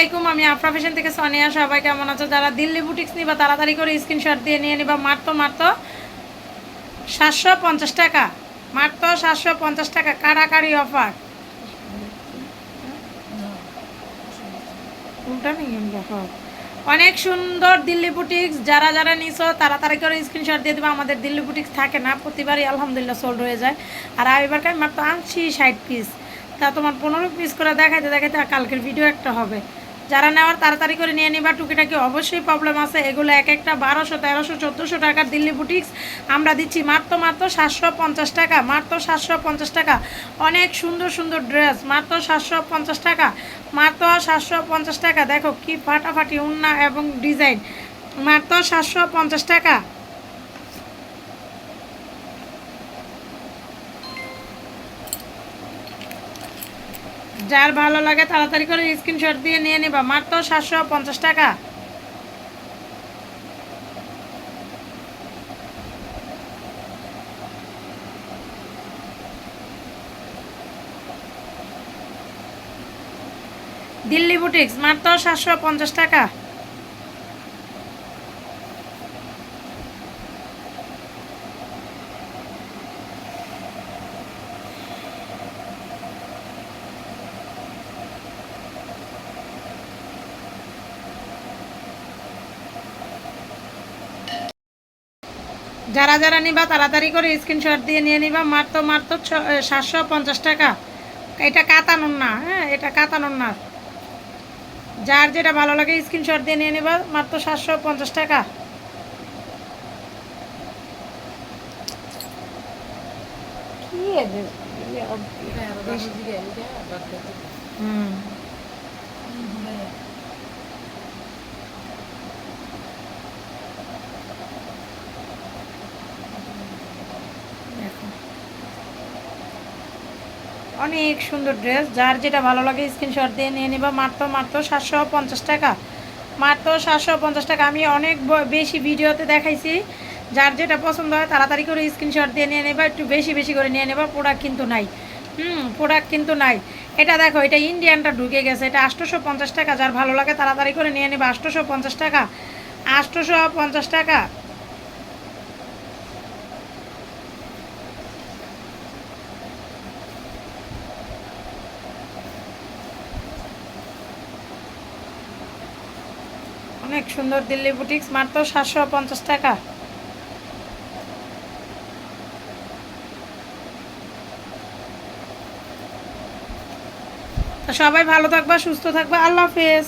আলাইকুম, আমি আফরা ফ্যাশন থেকে সোনিয়া। সবাই কেমন আছো? যারা দিল্লি বুটিক্স নিবা, তাড়াতাড়ি করে স্ক্রিনশট দিয়ে নিয়ে নিবা। মাত্র মাত্র সাতশো পঞ্চাশ টাকা। মাত্র সাতশো পঞ্চাশ টাকা। কাড়াকাড়ি অফার অনেক সুন্দর দিল্লি বুটিক্স যারা যারা নিছো, তাড়াতাড়ি করে স্ক্রিনশট দিয়ে দেবে। আমাদের দিল্লি বুটিক্স থাকে না। প্রতিবারই আলহামদুলিল্লাহ সোল্ড হয়ে যায়। আর এবার মাত্র আনছি ষাট পিস তা তোমার পনেরো পিস করে দেখাইতে দেখাইতে কালকের ভিডিও একটা হবে। যারা নেওয়ার তাড়াতাড়ি করে নিয়ে নিবা। টুকিটাকি অবশ্যই প্রবলেম আছে। এগুলো এক একটা বারোশো, তেরোশো, চোদ্দোশো টাকার দিল্লি বুটিক্স আমরা দিচ্ছি মাত্র মাত্র সাতশো পঞ্চাশ টাকা, মাত্র সাতশো পঞ্চাশ টাকা। অনেক সুন্দর সুন্দর ড্রেস মাত্র সাতশো পঞ্চাশ টাকা, মাত্র সাতশো পঞ্চাশ টাকা। দেখো কি ফাটাফাটি উন্না এবং ডিজাইন মাত্র সাতশো পঞ্চাশ টাকা। যার ভালো লাগে তাড়াতাড়ি করে স্ক্রিনশট দিয়ে নিয়ে নিবা। মাত্র সাতশো পঞ্চাশ টাকা। দিল্লি বুটিক্স মাত্র সাতশো পঞ্চাশ টাকা। যারা যারা নিবা তাড়াতাড়ি করে স্ক্রিনশট দিয়ে নিয়ে নিবা মাত্র মাত্র সাতশো পঞ্চাশ টাকা এটা কাতানোর না হ্যাঁ এটা কাতানোর না যার যেটা ভালো লাগে স্ক্রিনশট দিয়ে নিয়ে নিবা মাত্র সাতশো পঞ্চাশ টাকা কি? হুম দেখো অনেক সুন্দর ড্রেস। যার যেটা ভালো লাগে স্ক্রিনশট দিয়ে নিয়ে নিবা। মাত্র মাত্র সাতশো পঞ্চাশ টাকা। মাত্র সাতশো পঞ্চাশ টাকা। আমি অনেক বেশি ভিডিওতে দেখাইছি। যার যেটা পছন্দ হয় তাড়াতাড়ি করে স্ক্রিনশট দিয়ে নিয়ে নেবা। একটু বেশি বেশি করে নিয়ে নেবা। প্রোডাক্ট কিন্তু নাই। হুম প্রোডাক্ট কিন্তু নাই। এটা দেখো, এটা ইন্ডিয়ানটা ঢুকে গেছে। এটা আটশোশো পঞ্চাশ টাকা। যার ভালো লাগে তাড়াতাড়ি করে নিয়ে নেবা। আটশোশো পঞ্চাশ টাকা। আটশোশো পঞ্চাশ টাকা। অনেক সুন্দর দিল্লি বুটিক্স, মাত্র সাতশো পঞ্চাশ টাকা। সবাই ভালো থাকবা, সুস্থ থাকবা। আল্লাহ হাফেজ।